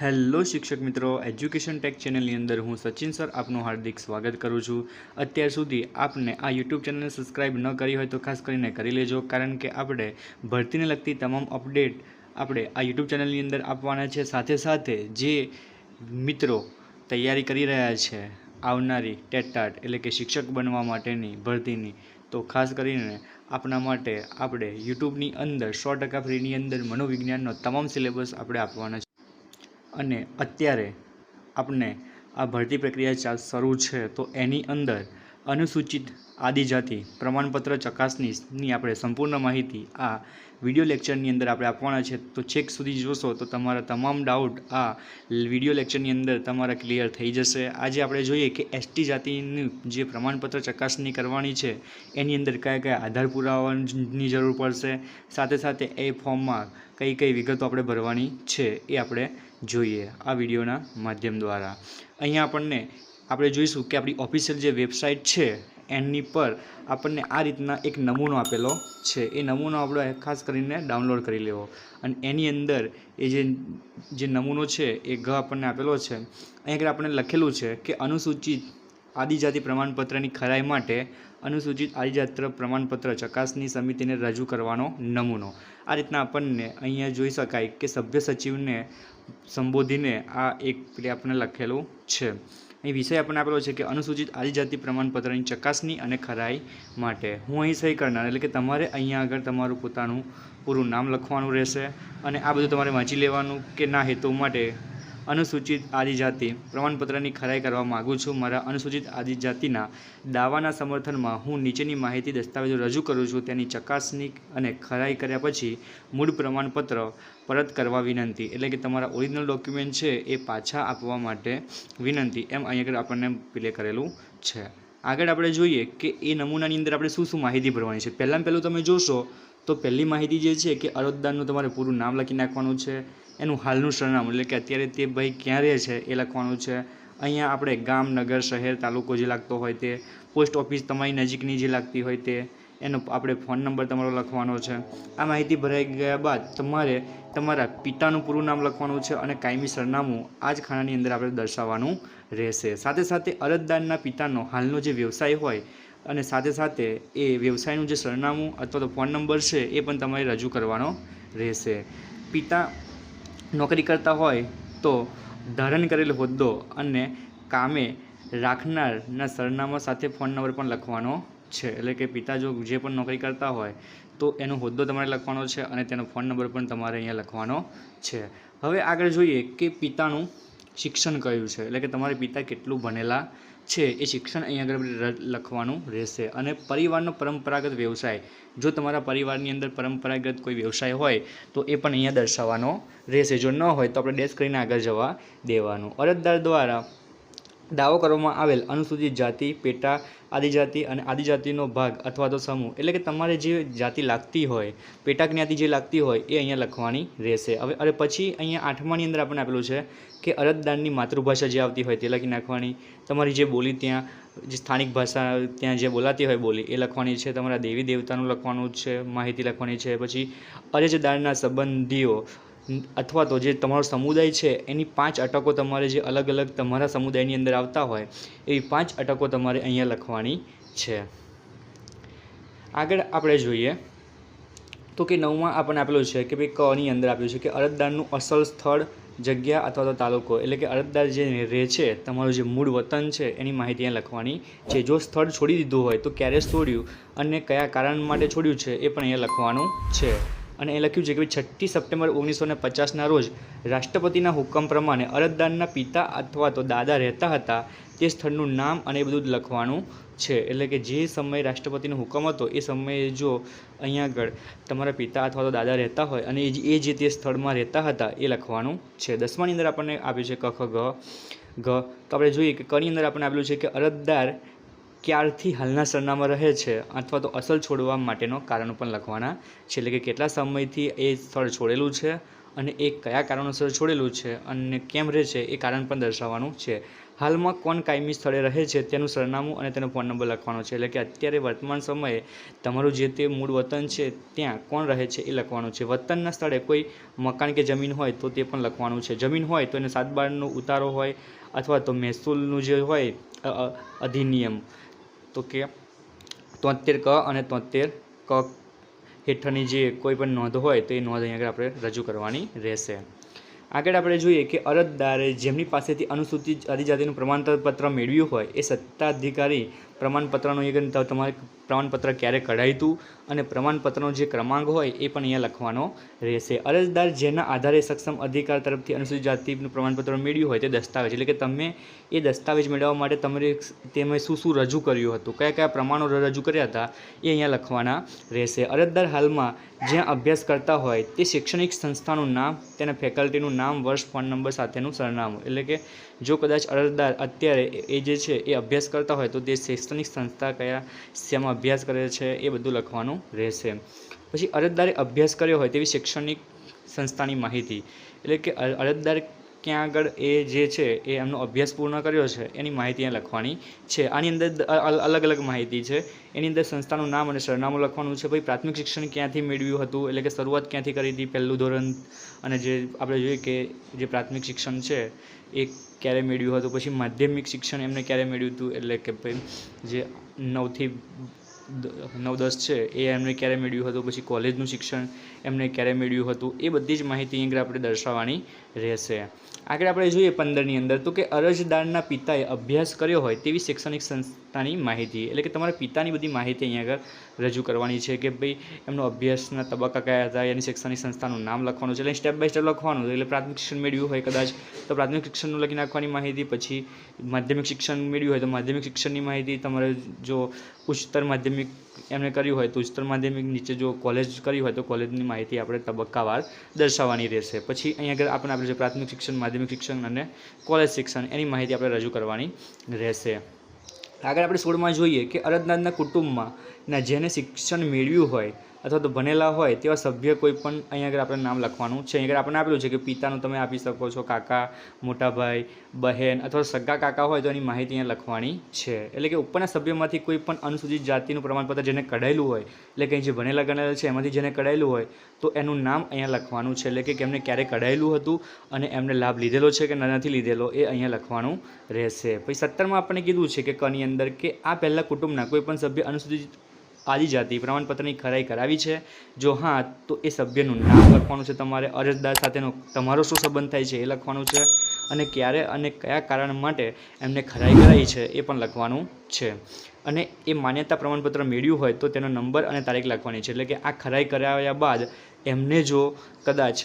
Hello શિક્ષક મિત્રો education tech ચેનલની અંદર હું સચિન સર આપનું હાર્દિક સ્વાગત કરું છું. અત્યાર સુધી આપને આ યુટ્યુબ ચેનલને સબસ્ક્રાઇબ ન કરી હોય તો ખાસ કરીને કરી લેજો, કારણ કે આપણે ભરતીને લગતી તમામ અપડેટ આપણે આ યુટ્યુબ ચેનલની અંદર આપવાના છે. સાથે સાથે જે મિત્રો તૈયારી કરી રહ્યા છે આવનારી ટેટાટ એટલે કે શિક્ષક બનવા માટેની ભરતીની, તો ખાસ કરીને આપના માટે આપણે યુટ્યુબની અંદર સો ટકા ફ્રીની અંદર મનોવિજ્ઞાનનો તમામ સિલેબસ આપણે આપવાના છે. અને અત્યારે આપણે આ ભરતી પ્રક્રિયા ચાલ શરૂ છે, તો એની અંદર અનુસૂચિત આદિજાતિ પ્રમાણપત્ર ચકાસણીની આપણે સંપૂર્ણ માહિતી આ વીડિયો લેક્ચરની અંદર આપણે આપવાના છે. તો છેક સુધી જોશો તો તમારા તમામ ડાઉટ આ વીડિયો લેક્ચરની અંદર તમારા ક્લિયર થઈ જશે. આજે આપણે જોઈએ કે એસટી જાતિનું જે પ્રમાણપત્ર ચકાસણી કરવાની છે, એની અંદર કયા કયા આધાર પુરાવાની જરૂર પડશે. સાથે સાથે એ ફોર્મમાં કઈ કઈ વિગતો આપણે ભરવાની છે એ આપણે જોઈએ આ વિડીયોના માધ્યમ દ્વારા. અહીંયા આપણને આપણે જોઈશું કે આપણી ઓફિશિયલ જે વેબસાઇટ છે, એની પર આપણને આ રીતના એક નમૂનો આપેલો છે. એ નમૂનો આપણે ખાસ કરીને ડાઉનલોડ કરી લેવો. અને એની અંદર એ જે જે નમૂનો છે, એ ગ આપણને આપેલો છે. અહીં આગળ આપણને લખેલું છે કે અનુસૂચિત આદિજાતિ પ્રમાણપત્રની ખરાઈ માટે અનુસૂચિત આદિજાત્ર પ્રમાણપત્ર ચકાસણી સમિતિને રજૂ કરવાનો નમૂનો. આ રીતના આપણને અહીંયા જોઈ શકાય કે સભ્ય સચિવને સંબોધીને આ એક પેલી આપણને લખેલું છે. અહીં વિષય આપણને આપેલો છે કે અનુસૂચિત આદિજાતિ પ્રમાણપત્રની ચકાસણી અને ખરાઈ માટે. હું અહીં સહી કરનાર, એટલે કે તમારે અહીંયા આગળ તમારું પોતાનું પૂરું નામ લખવાનું રહેશે અને આ બધું તમારે વાંચી લેવાનું કે ના હેતુ માટે અનુસૂચિત આદિજાતિ પ્રમાણપત્રની ખરાઈ કરવા માગું છું. મારા અનુસૂચિત આદિજાતિના દાવાના સમર્થનમાં હું નીચેની માહિતી દસ્તાવેજો રજૂ કરું છું. તેની ચકાસણી અને ખરાઈ કર્યા પછી મૂળ પ્રમાણપત્ર પરત કરવા વિનંતી. એટલે કે તમારા ઓરિજિનલ ડોક્યુમેન્ટ છે એ પાછા આપવા માટે વિનંતી. એમ અહીં આગળ આપણને પ્લે કરેલું છે. આગળ આપણે જોઈએ કે એ નમૂનાની અંદર આપણે શું શું માહિતી ભરવાની છે. પહેલાં પહેલું તમે જોશો તો પહેલી માહિતી જે છે કે અરજદારનું તમારે પૂરું નામ લખી નાખવાનું છે. એનું હાલનું સરનામું, એટલે કે અત્યારે તે ભાઈ ક્યાં રહે છે એ લખવાનું છે. અહીંયા આપણે ગામ, નગર, શહેર, તાલુકો જે લાગતો હોય તે, પોસ્ટ ઓફિસ તમારી નજીકની જે લાગતી હોય તે, એનો આપણે ફોન નંબર તમારો લખવાનો છે. આ માહિતી ભરાઈ ગયા બાદ તમારે તમારા પિતાનું પૂરું નામ લખવાનું છે અને કાયમી સરનામું આ જ ખાનાની અંદર આપણે દર્શાવવાનું રહેશે. સાથે સાથે અરજદારના પિતાનો હાલનો જે વ્યવસાય હોય અને સાથે સાથે એ વ્યવસાયનું જે સરનામું અથવા તો ફોન નંબર છે એ પણ તમારે રજૂ કરવાનો રહેશે. પિતા નોકરી કરતા હોય તો ધારણ કરેલ હોદ્દો અને કામે રાખનારના સરનામા સાથે ફોન નંબર પણ લખવાનો છે. એટલે કે પિતા જો જે પણ નોકરી કરતા હોય તો એનો હોદ્દો તમારે લખવાનો છે અને તેનો ફોન નંબર પણ તમારે અહીંયા લખવાનો છે. હવે આગળ જોઈએ કે પિતાનું શિક્ષણ કયું છે? એટલે કે તમારા પિતા કેટલું ભણેલા છે એ શિક્ષણ અહીંયા આગળ લખવાનું રહેશે. અને પરિવારનો પરંપરાગત વ્યવસાય. જો તમારા પરિવારની અંદર પરંપરાગત કોઈ વ્યવસાય હોય, તો એ પણ અહીંયા દર્શાવવાનો રહેશે. જો ન હોય, તો આપણે ડેસ્ક કરીને આગળ જવા દેવાનું. અરજદાર દ્વારા દાવો કરવામાં આવેલ અનુસૂચિત જાતિ, પેટા આદિજાતિ અને આદિજાતિનો ભાગ અથવા તો સમૂહ. એટલે કે તમારે જે જાતિ લાગતી હોય પેટા જ્ઞાતિ જે લાગતી હોય, એ અહીંયા લખવાની રહેશે. હવે અને પછી અહીંયા આઠમાની અંદર આપણને આપેલું છે કે અરજદારની માતૃભાષા જે આવતી હોય તે લખી નાખવાની. તમારી જે બોલી ત્યાં, જે સ્થાનિક ભાષા ત્યાં જે બોલાતી હોય બોલી, એ લખવાની છે. તમારા દેવી દેવતાનું લખવાનું છે, માહિતી લખવાની છે. પછી અરજદારના સંબંધીઓ અથવા તો જે તમારો સમુદાય છે, એની પાંચ અટકો તમારે જે અલગ અલગ તમારા સમુદાયની અંદર આવતા હોય, એવી પાંચ અટકો તમારે અહીંયા લખવાની છે. આગળ આપણે જોઈએ તો કે નવમાં આપણને આપેલું છે કે ભાઈ કની અંદર આપ્યું છે કે અરજદારનું અસલ સ્થળ, જગ્યા અથવા તો તાલુકો. એટલે કે અરજદાર જે રહે છે, તમારું જે મૂળ વતન છે, એની માહિતી અહીંયા લખવાની છે. જો સ્થળ છોડી દીધું હોય તો ક્યારે છોડ્યું અને કયા કારણ માટે છોડ્યું છે એ પણ અહીંયા લખવાનું છે. અને એ લખ્યું છે કે છઠ્ઠી સપ્ટેમ્બર ઓગણીસો ને પચાસના રોજ રાષ્ટ્રપતિના હુકમ પ્રમાણે અરજદારના પિતા અથવા તો દાદા રહેતા હતા તે સ્થળનું નામ અને એ બધું જ લખવાનું છે. એટલે કે જે સમયે રાષ્ટ્રપતિનો હુકમ હતો, એ સમયે જો અહીંયા આગળ તમારા પિતા અથવા તો દાદા રહેતા હોય અને એ જે તે સ્થળમાં રહેતા હતા, એ લખવાનું છે. દસમાની અંદર આપણને આપ્યું છે ક, ખ, ગ ગ તો આપણે જોઈએ કે કની અંદર આપણને આપેલું છે કે અરજદાર ક્યારથી હાલના સરનામા રહે છે અથવા તો અસલ છોડવા માટેનો કારણો પણ લખવાના છે. એટલે કે કેટલા સમયથી એ સ્થળ છોડેલું છે અને એ કયા કારણોસર છોડેલું છે અને કેમ રહે છે એ કારણ પણ દર્શાવવાનું છે. હાલમાં કોણ કાયમી સ્થળે રહે છે તેનું સરનામું અને તેનો ફોન નંબર લખવાનો છે. એટલે કે અત્યારે વર્તમાન સમયે તમારું જે તે મૂળ વતન છે ત્યાં કોણ રહે છે એ લખવાનું છે. વતનના સ્થળે કોઈ મકાન કે જમીન હોય તો તે પણ લખવાનું છે. જમીન હોય તો એને સાત બારનો ઉતારો હોય અથવા તો મહેસૂલનું જે હોય અધિનિયમ. તો કે તોતેર ક અને તોતેર ક હેઠળની જે કોઈ પણ નોંધ હોય તો એ નોંધ અહીં આગળ આપણે રજૂ કરવાની રહેશે. આગળ આપણે જોઈએ કે અરજદારે જેમની પાસેથી અનુસૂચિત આદિજાતિનું પ્રમાણપત્ર મેળવ્યું હોય એ સત્તાધિકારી પ્રમાણપત્રનો એક તમારે પ્રમાણપત્ર ક્યારે કઢાવ્યું હતું અને પ્રમાણપત્રનો જે ક્રમાંક હોય એ પણ અહીંયા લખવાનો રહેશે. અરજદાર જેના આધારે સક્ષમ અધિકાર તરફથી અનુસૂચિત જાતિનું પ્રમાણપત્ર મેળવ્યું હોય તે દસ્તાવેજ, એટલે કે તમે એ દસ્તાવેજ મેળવવા માટે તમારે તેમાં શું શું રજૂ કર્યું હતું, કયા કયા પ્રમાણો રજૂ કર્યા હતા એ અહીંયા લખવાના રહેશે. અરજદાર હાલમાં જ્યાં અભ્યાસ કરતા હોય તે શૈક્ષણિક સંસ્થાનું નામ, તેના ફેકલ્ટીનું નામ, વર્ષ, ફોન નંબર સાથેનું સરનામું, એટલે કે જો કદાચ અરજદાર અત્યારે એ જે છે એ અભ્યાસ કરતા હોય તો તે શૈક્ષણિક સંસ્થા કયા શેમાં અભ્યાસ કરે છે એ બધું લખવાનું રહેશે. પછી અરજદારે અભ્યાસ કર્યો હોય તેવી શૈક્ષણિક સંસ્થાની માહિતી. એટલે કે અર- અરજદાર ક્યાં આગળ એ જે છે એ એમનો અભ્યાસ પૂર્ણ કર્યો છે એની માહિતી અહીંયા લખવાની છે. આની અંદર અલગ અલગ માહિતી છે. એની અંદર સંસ્થાનું નામ અને સરનામું લખવાનું છે. પછી પ્રાથમિક શિક્ષણ ક્યાંથી મેળવ્યું હતું? એટલે કે શરૂઆત ક્યાંથી કરી હતી? પહેલું ધોરણ અને જે આપણે જોઈએ કે જે પ્રાથમિક શિક્ષણ છે એ ક્યારે મેળવ્યું હતું? પછી માધ્યમિક શિક્ષણ એમને ક્યારે મેળવ્યું હતું? એટલે કે ભાઈ જે નવથી નવ દસ છે, એ એમને ક્યારે મેળવ્યું હતું? પછી કોલેજનું શિક્ષણ એમને ક્યારે મેળવ્યું હતું? એ બધી જ માહિતી અહીં આગળ આપણે દર્શાવવાની રહેશે. આગળ આપણે જોઈએ પંદરની અંદર તો કે અરજદારના પિતાએ અભ્યાસ કર્યો હોય તેવી શૈક્ષણિક સંસ્થાની માહિતી. એટલે કે તમારા પિતાની બધી માહિતી અહીંયા આગળ રજૂ કરવાની છે કે ભાઈ એમનો અભ્યાસના તબક્કા કયા હતા, એની શૈક્ષણિક સંસ્થાનું નામ લખવાનું છે. એટલે સ્ટેપ બાય સ્ટેપ લખવાનું એટલે પ્રાથમિક શિક્ષણ મેળવ્યું હોય કદાચ તો પ્રાથમિક શિક્ષણનું લખી નાખવાની માહિતી, પછી માધ્યમિક શિક્ષણ મેળવ્યું હોય તો માધ્યમિક શિક્ષણની માહિતી, તમારે જો ઉચ્ચતર માધ્યમિક એમણે કર્યું હોય તો ઉચ્ચતર માધ્યમિક નીચે જો કોલેજ કરી હોય તો કોલેજની માહિતી આપણે તબક્કાવાર દર્શાવવાની રહેશે. પછી અહીંયા આગળ આપણે આપણે પ્રાથમિક શિક્ષણ, માધ્યમિક શિક્ષણ અને કોલેજ શિક્ષણ. એની માહિતી આપણે રજૂ કરવાની રહેશે. આગળ આપણે સોળમાં જોઈએ કે અરજદારના કુટુંબમાં જેને શિક્ષણ મેળવ્યું હોય અથવા તો ભણેલા હોય તેવા સભ્ય કોઈ પણ અહીંયા આગળ આપણે નામ લખવાનું છે. અહીંયા આપણને આપેલું છે કે પિતાનું તમે આપી શકો છો, કાકા, મોટાભાઈ, બહેન અથવા સગા કાકા હોય તો એની માહિતી અહીંયા લખવાની છે. એટલે કે ઉપરના સભ્યમાંથી કોઈ પણ અનુસૂચિત જાતિનું પ્રમાણપત્ર જેને કઢાયેલું હોય, એટલે કે જે ભણેલા ગણેલા છે એમાંથી જેને કઢાયેલું હોય, તો એનું નામ અહીંયા લખવાનું છે. એટલે કે એમને ક્યારે કઢાયેલું હતું અને એમને લાભ લીધેલો છે કે નથી લીધેલો એ અહીંયા લખવાનું રહેશે. પછી સત્તરમાં આપણને કીધું છે કે કની અંદર કે આ પહેલાં કુટુંબના કોઈ પણ સભ્ય અનુસૂચિત આદિજાતિ પ્રમાણપત્રની ખરાઈ કરાવી છે. જો હા, તો એ સભ્યનું નામ લખવાનું છે તમારે. અરજદાર સાથેનો તમારો શું સંબંધ થાય છે એ લખવાનું છે. અને ક્યારે અને કયા કારણ માટે એમને ખરાઈ કરાઈ છે એ પણ લખવાનું છે. અને એ માન્યતા પ્રમાણપત્ર મેળવ્યું હોય તો તેનો નંબર અને તારીખ લખવાની છે. એટલે કે આ ખરાઈ કરાવ્યા બાદ એમને જો કદાચ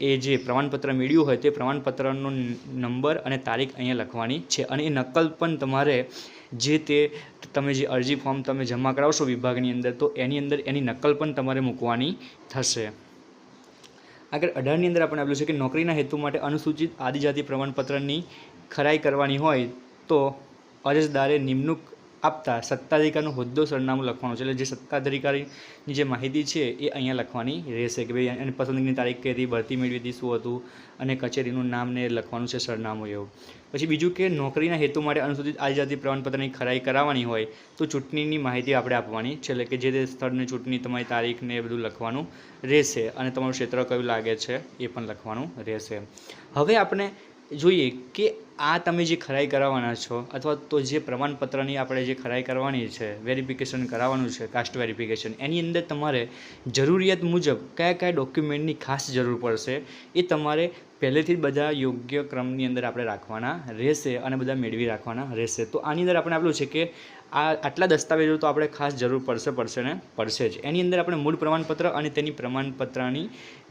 એ જે પ્રમાણપત્ર મેળવ્યું હોય તે પ્રમાણપત્રનો નંબર અને તારીખ અહીંયા લખવાની છે. અને એ નકલ પણ તમારે જે તે તમે જે અરજી ફોર્મ તમે જમા કરાવશો વિભાગની અંદર, તો એની અંદર એની નકલ પણ તમારે મૂકવાની થશે. આગળ અઢારની અંદર આપણે આપેલું છે કે નોકરીના હેતુ માટે અનુસૂચિત આદિજાતિ પ્રમાણપત્રની ખરાઈ કરવાની હોય તો અરજદારે નિમણૂક આપતા સત્તાધિકારીનો હોદ્દો સરનામું લખવાનું છે. એટલે જે સત્તાધિકારીની જે માહિતી છે એ અહીંયા લખવાની રહેશે કે ભાઈ એની પસંદગીની તારીખ કઈ હતી, ભરતી મેળવી હતી શું હતું અને કચેરીનું નામ ને લખવાનું છે સરનામું એવું. પછી બીજું કે નોકરીના હેતુ માટે અનુસૂચિત આદિજાતિ પ્રમાણપત્રની ખરાઈ કરાવવાની હોય તો ચૂંટણીની માહિતી આપણે આપવાની છે. એટલે કે જે તે સ્થળની ચૂંટણી, તમારી તારીખ ને એ બધું લખવાનું રહેશે અને તમારું ક્ષેત્ર કયું લાગે છે એ પણ લખવાનું રહેશે. હવે આપણે જોઈએ કે આ તમે જે ખરાઈ કરાવવાના છો, અથવા તો જે પ્રમાણપત્રની આપણે જે ખરાઈ કરવાની છે વેરિફિકેશન કરાવવાનું છે કાસ્ટ વેરિફિકેશન એની અંદર તમારે જરૂરિયાત મુજબ કયા કયા ડોક્યુમેન્ટની ખાસ જરૂર પડશે, એ તમારે પહેલેથી જ બધા યોગ્ય ક્રમની અંદર આપણે રાખવાના રહેશે અને બધા મેળવી રાખવાના રહેશે. તો આની અંદર આપણે આપેલું છે કે આ આટલા દસ્તાવેજો તો આપણે ખાસ જરૂર પડશે પડશે ને પડશે જ. એની અંદર આપણે મૂળ પ્રમાણપત્ર અને તેની પ્રમાણપત્રની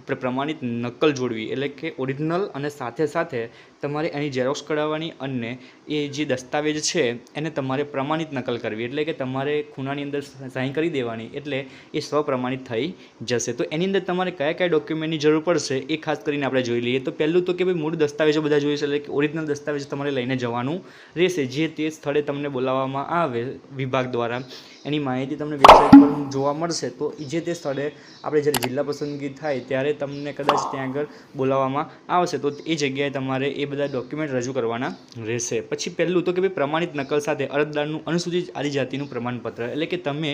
પ્ર- પ્રમાણિત નકલ જોડવી એટલે કે ઓરિજિનલ અને સાથે સાથે તમારે એની ઝેરોક્ષ કઢાવવાની અને એ જે દસ્તાવેજ છે એને તમારે પ્રમાણિત નકલ કરવી એટલે કે તમારે ખૂણાની અંદર સાઈન કરી દેવાની એટલે એ સ્વપ્રમાણિત થઈ જશે. તો એની અંદર તમારે કયા કયા ડોક્યુમેન્ટની જરૂર પડશે એ ખાસ કરીને આપણે જોઈ લઈએ. તો પહેલું તો કે ભાઈ મૂળ દસ્તાવેજો બધા જોઈશે એટલે કે ઓરિજિનલ દસ્તાવેજ તમારે લઈને જવાનું રહેશે. જે તે સ્થળે તમને બોલાવવામાં આવે વિભાગ દ્વારા, એની માહિતી તમને વેબસાઇટ પર જોવા મળશે. તો જે તે સ્થળે આપણે જ્યારે જિલ્લા પસંદગી થાય ત્યારે તમને કદાચ ત્યાં આગળ બોલાવવામાં આવશે. તો એ જગ્યાએ તમારે એ બધા ડોક્યુમેન્ટ રજૂ કરવાના રહેશે. પછી પહેલું તો કે ભાઈ પ્રમાણિત નકલ સાથે અરજદારનું અનુસૂચિત આદિજાતિનું પ્રમાણપત્ર, એટલે કે તમે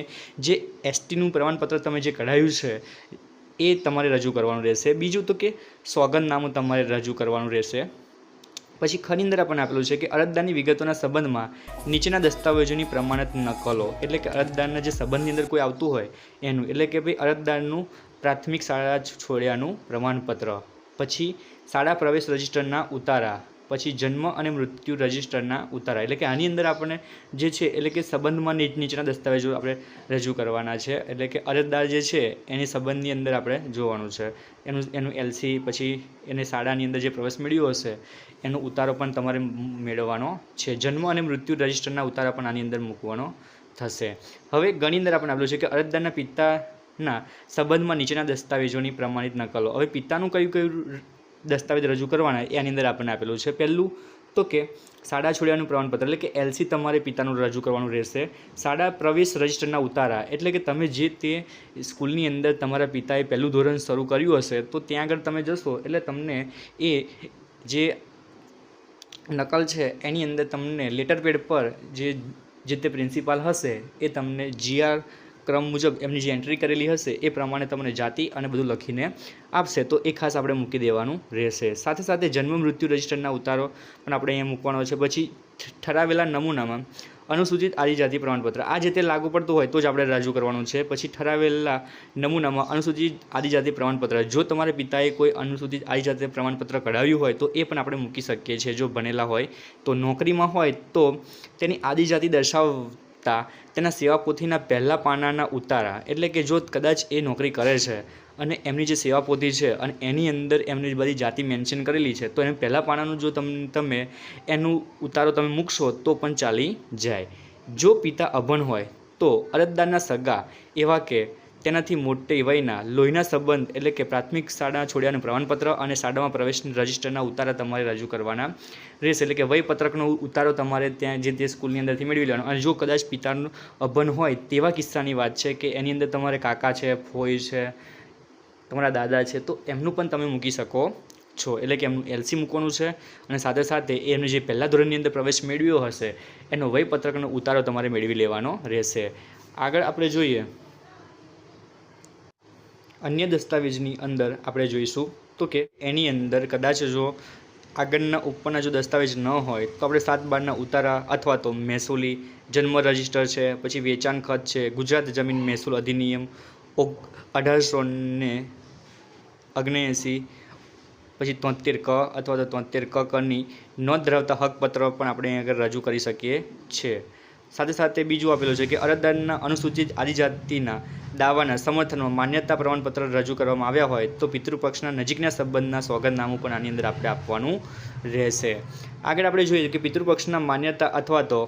જે એસટીનું પ્રમાણપત્ર તમે જે કઢાવ્યું છે એ તમારે રજૂ કરવાનું રહેશે. બીજું તો કે સોગંદનામું તમારે રજૂ કરવાનું રહેશે. પછી ખરી પણ આપેલું છે કે અરજદારની વિગતોના સંબંધમાં નીચેના દસ્તાવેજોની પ્રમાણિત નકલો, એટલે કે અરજદારના જે સંબંધની અંદર કોઈ આવતું હોય એનું, એટલે કે ભાઈ અરજદારનું પ્રાથમિક શાળા છોડ્યાનું પ્રમાણપત્ર. પછી શાળા પ્રવેશ રજિસ્ટરના ઉતારા. પછી જન્મ અને મૃત્યુ રજિસ્ટરના ઉતારા. એટલે કે આની અંદર આપણને જે છે, એટલે કે સંબંધમાં નીચ નીચેના દસ્તાવેજો આપણે રજૂ કરવાના છે. એટલે કે અરજદાર જે છે, એની સંબંધની અંદર આપણે જોવાનું છે. એનું એનું એલસી પછી એને શાળાની અંદર જે પ્રવેશ મેળવ્યો હશે, એનો ઉતારો પણ તમારે મેળવવાનો છે. જન્મ અને મૃત્યુ રજિસ્ટરના ઉતારા પણ આની અંદર મૂકવાનો થશે. હવે ઘણી અંદર આપણે આપેલું છે કે અરજદારના પિતાના સંબંધમાં નીચેના દસ્તાવેજોની પ્રમાણિત નકલો. હવે પિતાનું કયું કયું દસ્તાવેજ રજૂ કરવાના એ આની અંદર આપણને આપેલું છે. પહેલું તો કે શાળા છોડ્યાનું પ્રમાણપત્ર એટલે કે એલસી તમારે પિતાનું રજૂ કરવાનું રહેશે. શાળા પ્રવેશ રજિસ્ટરના ઉતારા એટલે કે તમે જે તે સ્કૂલની અંદર તમારા પિતાએ પહેલું ધોરણ શરૂ કર્યું હશે તો ત્યાં આગળ તમે જશો એટલે તમને એ જે નકલ છે એની અંદર તમને લેટર પેડ પર જે જે તે પ્રિન્સિપાલ હશે એ તમને જીઆર ક્રમ મુજબ એમની જે એન્ટ્રી કરેલી હશે, એ પ્રમાણે તમને જાતિ અને બધું લખીને આપશે. તો એ ખાસ આપણે મૂકી દેવાનું રહેશે. સાથે સાથે જન્મ મૃત્યુ રજિસ્ટરના ઉતારો પણ આપણે અહીંયા મૂકવાનો છે. પછી ઠરાવેલા નમૂનામાં અનુસૂચિત આદિજાતિ પ્રમાણપત્ર. આ જે તે લાગુ પડતું હોય તો જ આપણે રજૂ કરવાનું છે. પછી ઠરાવેલા નમૂનામાં અનુસૂચિત આદિજાતિ પ્રમાણપત્ર. જો તમારા પિતાએ કોઈ અનુસૂચિત આદિજાતિ પ્રમાણપત્ર કઢાવ્યું હોય તો એ પણ આપણે મૂકી શકીએ છીએ. જો ભણેલા હોય તો નોકરીમાં હોય તો તેની આદિજાતિ દર્શાવતા તેના સેવા પોથીના પહેલાં પાનાના ઉતારા, એટલે કે જો કદાચ એ નોકરી કરે છે અને એમની જે સેવા પોથી છે અને એની અંદર એમની બધી જાતિ મેન્શન કરેલી છે, તો એને પહેલાં પાનાનું જો તમ, તમે એનું ઉતારો તમે મૂકશો, તો પણ ચાલી જાય. જો પિતા અભણ હોય, તો અરજદારના સગા એવા કે તેનાથી મોટી વયના લોહીના સંબંધ એટલે કે પ્રાથમિક શાળા છોડ્યાનું પ્રમાણપત્ર અને શાળામાં પ્રવેશ રજિસ્ટરના ઉતારા તમારે રજૂ કરવાના રહેશે. એટલે કે વયપત્રકનો ઉતારો તમારે ત્યાં જે તે સ્કૂલની અંદરથી મેળવી લેવાનો. અને જો કદાચ પિતાનું અભન હોય તેવા કિસ્સાની વાત છે કે એની અંદર તમારે કાકા છે, ફોઈ છે, તમારા દાદા છે, તો એમનું પણ તમે મૂકી શકો છો. એટલે કે એમનું એલસી મૂકવાનું છે અને સાથે સાથે એમને જે પહેલા ધોરણની અંદર પ્રવેશ મેળવ્યો હશે એનો વયપત્રકનો ઉતારો તમારે મેળવી લેવાનો રહેશે. આગળ આપણે જોઈએ અન્ય દસ્તાવેજની અંદર આપણે જોઈશું તો કે એની અંદર કદાચ જો આગળના ઉપરના જો દસ્તાવેજ ન હોય, તો આપણે સાત બારના ઉતારા અથવા તો મહેસૂલી જન્મ રજિસ્ટર છે, પછી વેચાણ ખત છે, ગુજરાત જમીન મહેસૂલ અધિનિયમ ઓગ, અઢારસો ને અગ્નેએંસી પછી તોતેર ક અથવા તો તોતેર ક કની નોંધ ધરાવતા હકપત્ર પણ આપણે આગળ રજૂ કરી શકીએ છીએ. સાથે સાથે બીજું આપેલું છે કે અરજદારના અનુસૂચિત આદિજાતિના દાવાના સમર્થનમાં માન્યતા પ્રમાણપત્ર રજૂ કરવામાં આવ્યા હોય તો પિતૃપક્ષના નજીકના સંબંધના સોગંદનામું પણ આની અંદર આપણે આપવાનું રહેશે. આગળ આપણે જોઈએ કે પિતૃપક્ષના માન્યતા અથવા તો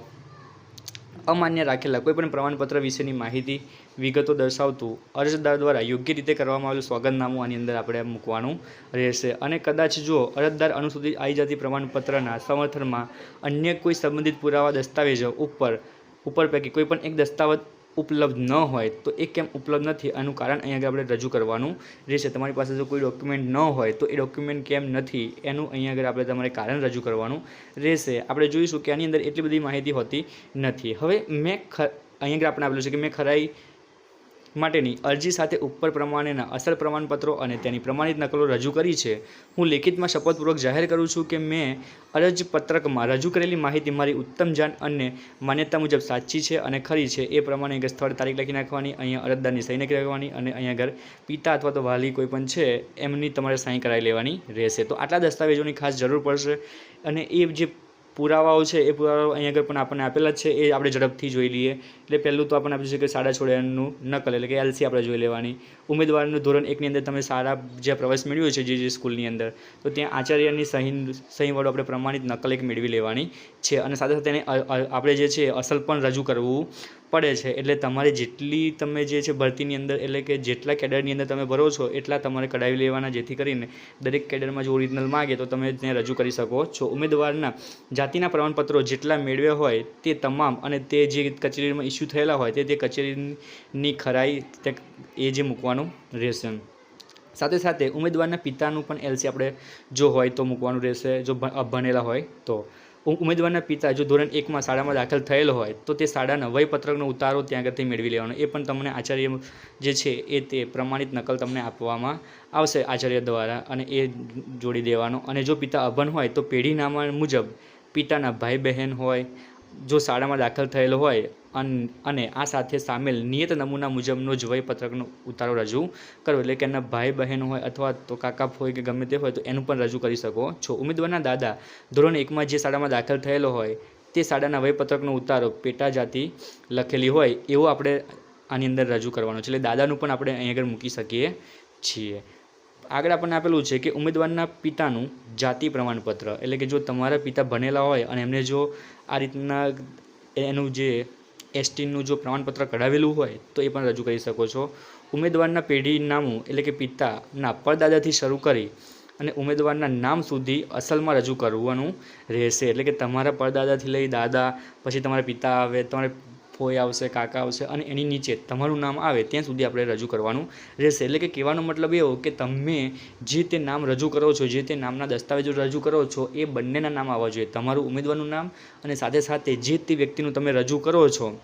અમાન્ય રાખેલા કોઈપણ પ્રમાણપત્ર વિશેની માહિતી, વિગતો દર્શાવતું અરજદાર દ્વારા યોગ્ય રીતે કરવામાં આવેલું સ્વાગતનામું આની અંદર આપણે મૂકવાનું રહેશે. અને કદાચ જો અરજદાર અનુસૂચિત આઈજાતિ પ્રમાણપત્રના સમર્થનમાં અન્ય કોઈ સંબંધિત પુરાવા, દસ્તાવેજો ઉપર ઉપર પૈકી કોઈ પણ એક દસ્તાવેજ ઉપલબ્ધ ન હોય તો એ કેમ ઉપલબ્ધ નથી? આનું કારણ અહીંયા આગળ આપણે રજૂ કરવાનું રહેશે. તમારી પાસે જો કોઈ ડોક્યુમેન્ટ ન હોય તો એ ડોક્યુમેન્ટ કેમ નથી? એનું અહીંયા આગળ આપણે તમારે કારણ રજૂ કરવાનું રહેશે. આપણે જોઈશું કે આની અંદર એટલી બધી માહિતી હોતી નથી. હવે મેં અહીંયા આગળ આપણે આપેલું છે કે મેં ખરાઈ માટેની અરજી સાથે ઉપર પ્રમાણેના અસર પ્રમાણપત્રો અને તેની પ્રમાણિત નકલો રજૂ કરી છે. હું લેખિતમાં શપથપૂર્વક જાહેર કરું છું કે મેં અરજપત્રકમાં રજૂ કરેલી માહિતી મારી ઉત્તમ જાણ અને માન્યતા મુજબ સાચી છે અને ખરી છે. એ પ્રમાણે એક સ્થળ તારીખ લખી નાખવાની, અહીંયા અરજદારની સહી નાખી રાખવાની અને અહીંયા ઘર પિતા અથવા તો વાલી કોઈ પણ છે, એમની તમારે સહી કરાવી લેવાની રહેશે. તો આટલા દસ્તાવેજોની ખાસ જરૂર પડશે અને એ જે પુરાવાઓ છે, એ પુરાવાઓ અહીં આગળ પણ આપણને આપેલા છે, એ આપણે ઝડપથી જોઈ લઈએ. એટલે પહેલું તો આપણને આપ્યું છે કે શાળા છોડ્યાનું નકલ, એટલે કે એલસી આપણે જોઈ લેવાની. ઉમેદવારનું ધોરણ એકની અંદર તમે સારા જે પ્રવેશ મેળવ્યો છે, જે જે સ્કૂલની અંદર, તો ત્યાં આચાર્યની સહી, સહીવાળું આપણે પ્રમાણિત નકલ એક મેળવી લેવાની છે. અને સાથે સાથે એને આપણે જે છે અસલ પણ રજૂ કરવું પડે છે, એટલે તમારે જેટલી તમે જે છે ભરતીની અંદર, એટલે કે જેટલા કેડરની અંદર તમે ભરો છો, એટલા તમારે કઢાવી લેવાના, જેથી કરીને દરેક કેડરમાં જો ઓરિજિનલ માગે, તો તમે તેને રજૂ કરી શકો છો. ઉમેદવારના જાતિના પ્રમાણપત્રો જેટલા મેળવ્યા હોય, તે તમામ અને તે જે કચેરીમાં ઇસ્યુ થયેલા હોય, તે તે કચેરીની ખરાઈ એ જે મૂકવાનું રહેશે. સાથે સાથે ઉમેદવારના પિતાનું પણ એલસી આપણે જો હોય તો મૂકવાનું રહેશે, જો ભણેલા હોય તો. ઉમેદવારના પિતા જો ધોરણ એકમાં શાળામાં દાખલ થયેલ હોય, તો તે શાળાના વયપત્રકનો ઉતારો ત્યાં આગળથી મેળવી લેવાનો. એ પણ તમને આચાર્ય જે છે, એ તે પ્રમાણિત નકલ તમને આપવામાં આવશે આચાર્ય દ્વારા અને એ જોડી દેવાનો. અને જો પિતા અભણ હોય, તો પેઢીનામા મુજબ પિતાના ભાઈ બહેન હોય, જો શાળામાં દાખલ થયેલો હોય અન- આ સાથે સામેલ નિયત નમૂના મુજબનો જ વયપત્રકનો ઉતારો રજૂ કરો. એટલે કે એના ભાઈ બહેન હોય અથવા તો કાકા હોય કે ગમે તે હોય તો એનું પણ રજૂ કરી શકો છો. ઉમેદવારના દાદા ધોરણ એકમાં જે શાળામાં દાખલ થયેલો હોય તે શાળાના વયપત્રકનો ઉતારો પેટા જાતિ લખેલી હોય એવો આપણે આની અંદર રજૂ કરવાનો છે. એટલે દાદાનું પણ આપણે અહીં આગળ મૂકી શકીએ છીએ. આગળ આપણને આપેલું છે કે ઉમેદવારના પિતાનું જાતિ પ્રમાણપત્ર. એટલે કે જો તમારા પિતા ભણેલા હોય અને એમને જો આ રીતના એનું જે એસટીનું જો પ્રમાણપત્ર કઢાવેલું હોય, તો એ પણ રજૂ કરી શકો છો. ઉમેદવારના પેઢીનામું એટલે કે પિતાના પરદાદાથી શરૂ કરી અને ઉમેદવારના નામ સુધી અસલમાં રજૂ કરવાનું રહેશે. એટલે કે તમારા પરદાદાથી લઈ દાદા, પછી તમારા પિતા આવે, તમારે ફોઈ આવશે, કાકા આવશે અને એની નીચે તમારું નામ આવે ત્યાં સુધી આપણે રજૂ કરવાનું રહેશે. એટલે કે કહેવાનો મતલબ એવો કે તમે જે તે નામ રજૂ કરો છો, જે તે નામના દસ્તાવેજો રજૂ કરો છો, એ બંનેના નામ આવવા જોઈએ. તમારું ઉમેદવારનું નામ અને સાથે સાથે જે તે વ્યક્તિનું તમે રજૂ કરો છો,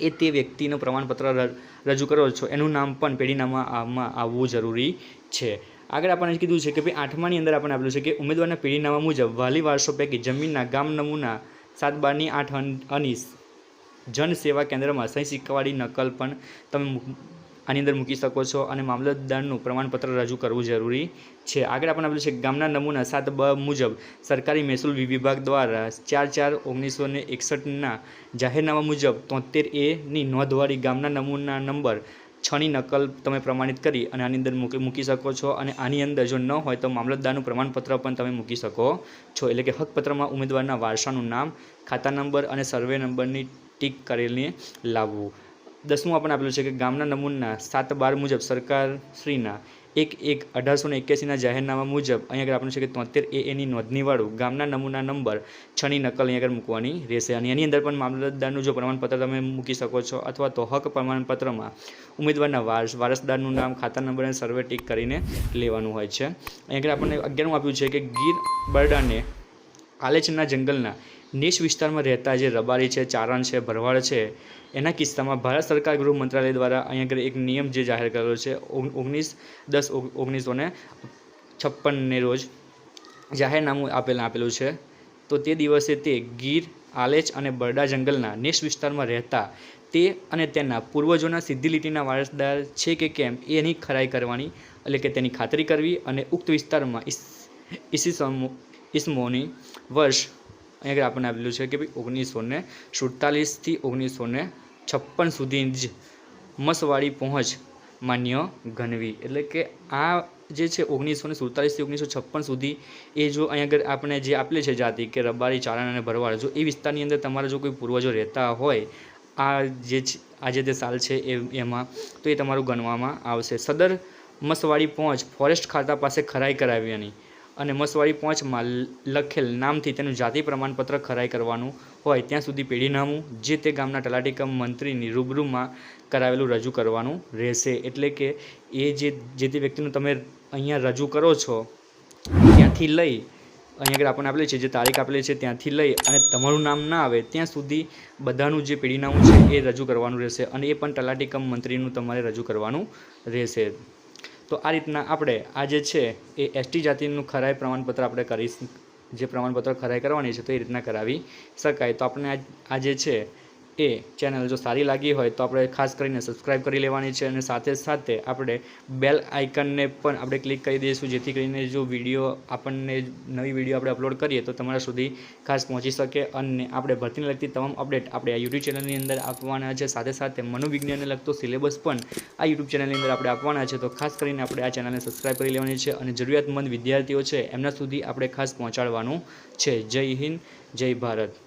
એ તે વ્યક્તિનું પ્રમાણપત્ર રજૂ કરો છો. એનું નામ પણ પેઢીનામાં આમાં આવવું જરૂરી છે. આગળ આપણને કીધું છે કે ભાઈ આઠમાની અંદર આપણને આપેલું છે કે ઉમેદવારના પેઢીનામા મુજબ વાલી વારસો પૈકી જમીનના, ગામ નમૂના, સાત બારની આઠ અન- અનીસ જન સેવા કેન્દ્રમાં સહી સિક્કાવાળી નકલ પણ તમે આની અંદર મૂકી શકો છો અને મામલતદારનું પ્રમાણપત્ર રજૂ કરવું જરૂરી છે. આગળ આપણને આપેલું છે ગામના નમૂના સાત બ મુજબ સરકારી મહેસૂલ વિભાગ દ્વારા ચાર ચાર ઓગણીસો ને એકસઠના જાહેરનામા મુજબ તોતેર એની નોંધવાળી ગામના નમૂના નંબર છની નકલ તમે પ્રમાણિત કરી અને આની અંદર મૂકી મૂકી શકો છો અને આની અંદર જો ન હોય તો મામલતદારનું પ્રમાણપત્ર પણ તમે મૂકી શકો છો. એટલે કે હકપત્રમાં ઉમેદવારના વારસાનું નામ, ખાતા નંબર અને સર્વે નંબરની ટીક કરેલી લાવવું. દસમું આપણને આપેલું છે કે ગામના નમૂના સાત બાર મુજબ સરકારશ્રીના એક એક અઢારસો ને એક્યાસીના જાહેરનામા મુજબ અહીંયા આગળ આપણું છે કે તોતેર એ એની નોંધણીવાળું ગામના નમૂના નંબર છની નકલ અહીંયા આગળ મૂકવાની રહેશે. અને એની અંદર પણ મામલતદારનું જો પ્રમાણપત્ર તમે મૂકી શકો છો અથવા તો હક પ્રમાણપત્રમાં ઉમેદવારના વારસ, વારસદારનું નામ, ખાતા નંબર અને સર્વે ટીક કરીને લેવાનું હોય છે. અહીંયા આગળ આપણને અગિયારમું આપ્યું છે કે ગીર બરડાને આલેચના જંગલના નિશ વિસ્તારમાં રહેતા જે રબારી છે, ચારણ છે, ભરવાડ છે, એના કિસ્સામાં ભારત સરકાર ગૃહ મંત્રાલય દ્વારા અહીં આગળ એક નિયમ જે જાહેર કરેલો છે ઓગણીસ દસ ઓગ- ઓગણીસો ને છપ્પનને રોજ જાહેરનામું આપેલ, આપેલું છે. તો તે દિવસે તે ગીર, આલેચ અને બરડા જંગલના નેશ વિસ્તારમાં રહેતા તે અને તેના પૂર્વજોના સીધી લીટીના વારસદાર છે કે કેમ, એની ખરાઈ કરવાની એટલે કે તેની ખાતરી કરવી અને ઉક્ત વિસ્તારમાં ઈસ- ઈસમોની વર્ષ અહીં આગળ આપણને આપેલું છે કે ભાઈ ઓગણીસો ને સુડતાલીસથી ઓગણીસો ને છપ્પન સુધી જ મસવાડી પહોંચ માન્ય ગણવી. એટલે કે આ જે છે ઓગણીસો ને સુડતાલીસથી ઓગણીસો છપ્પન સુધી એ જો અહીં આગળ આપણે જે આપેલી છે જાતિ કે રબારી, ચારણ અને ભરવાડ, જો એ વિસ્તારની અંદર તમારા જો કોઈ પૂર્વજો રહેતા હોય, આ જે આજે તે સાલ છે એ એમાં, તો એ તમારું ગણવામાં આવશે. સદર મસવાડી પહોંચ ફોરેસ્ટ ખાતા પાસે ખરાઈ કરાવ્યાની. અને મસવાડી પહોંચમાં લખેલ નામથી તેનું જાતિ પ્રમાણપત્ર ખરાઈ કરવાનું હોય ત્યાં સુધી પેઢીનામું જે તે ગામના તલાટી કમ મંત્રીની રૂબરૂમાં કરાવેલું રજૂ કરવાનું રહેશે. એટલે કે એ જે જે તે વ્યક્તિનું તમે અહીંયા રજૂ કરો છો, ત્યાંથી લઈ અહીં આગળ આપણને આપેલી છે, જે તારીખ આપેલી છે, ત્યાંથી લઈ અને તમારું નામ ના આવે, ત્યાં સુધી બધાનું જે પેઢીનામું છે એ રજૂ કરવાનું રહેશે અને એ પણ તલાટી કમ મંત્રીનું તમારે રજૂ કરવાનું રહેશે. તો આ રીતના આપણે આ જે છે એ એસટી જાતિનું ખરાઈ પ્રમાણપત્ર આપણે કરી જે પ્રમાણપત્ર ખરાઈ કરવાની છે તો એ રીતના કરાવી શકાય. તો આપણે આ જે છે એ ચેનલ જો સારી લાગી હોય તો આપણે ખાસ કરીને સબસ્ક્રાઇબ કરી લેવાની છે અને સાથે સાથે આપણે બેલ આઇકનને પણ આપણે ક્લિક કરી દઈશું, જેથી કરીને જો વીડિયો આપણને નવી વીડિયો આપણે અપલોડ કરીએ તો તમારા સુધી ખાસ પહોંચી શકે અને આપણે ભરતીને લગતી તમામ અપડેટ આપણે આ યુટ્યુબ ચેનલની અંદર આપવાના છે. સાથે સાથે મનોવિજ્ઞાનને લગતો સિલેબસ પણ આ યુટ્યુબ ચેનલની અંદર આપણે આપવાના છે. તો ખાસ કરીને આપણે આ ચેનલને સબસ્ક્રાઇબ કરી લેવાની છે અને જરૂરિયાતમંદ વિદ્યાર્થીઓ છે એમના સુધી આપણે ખાસ પહોંચાડવાનું છે. જય હિન્દ, જય ભારત.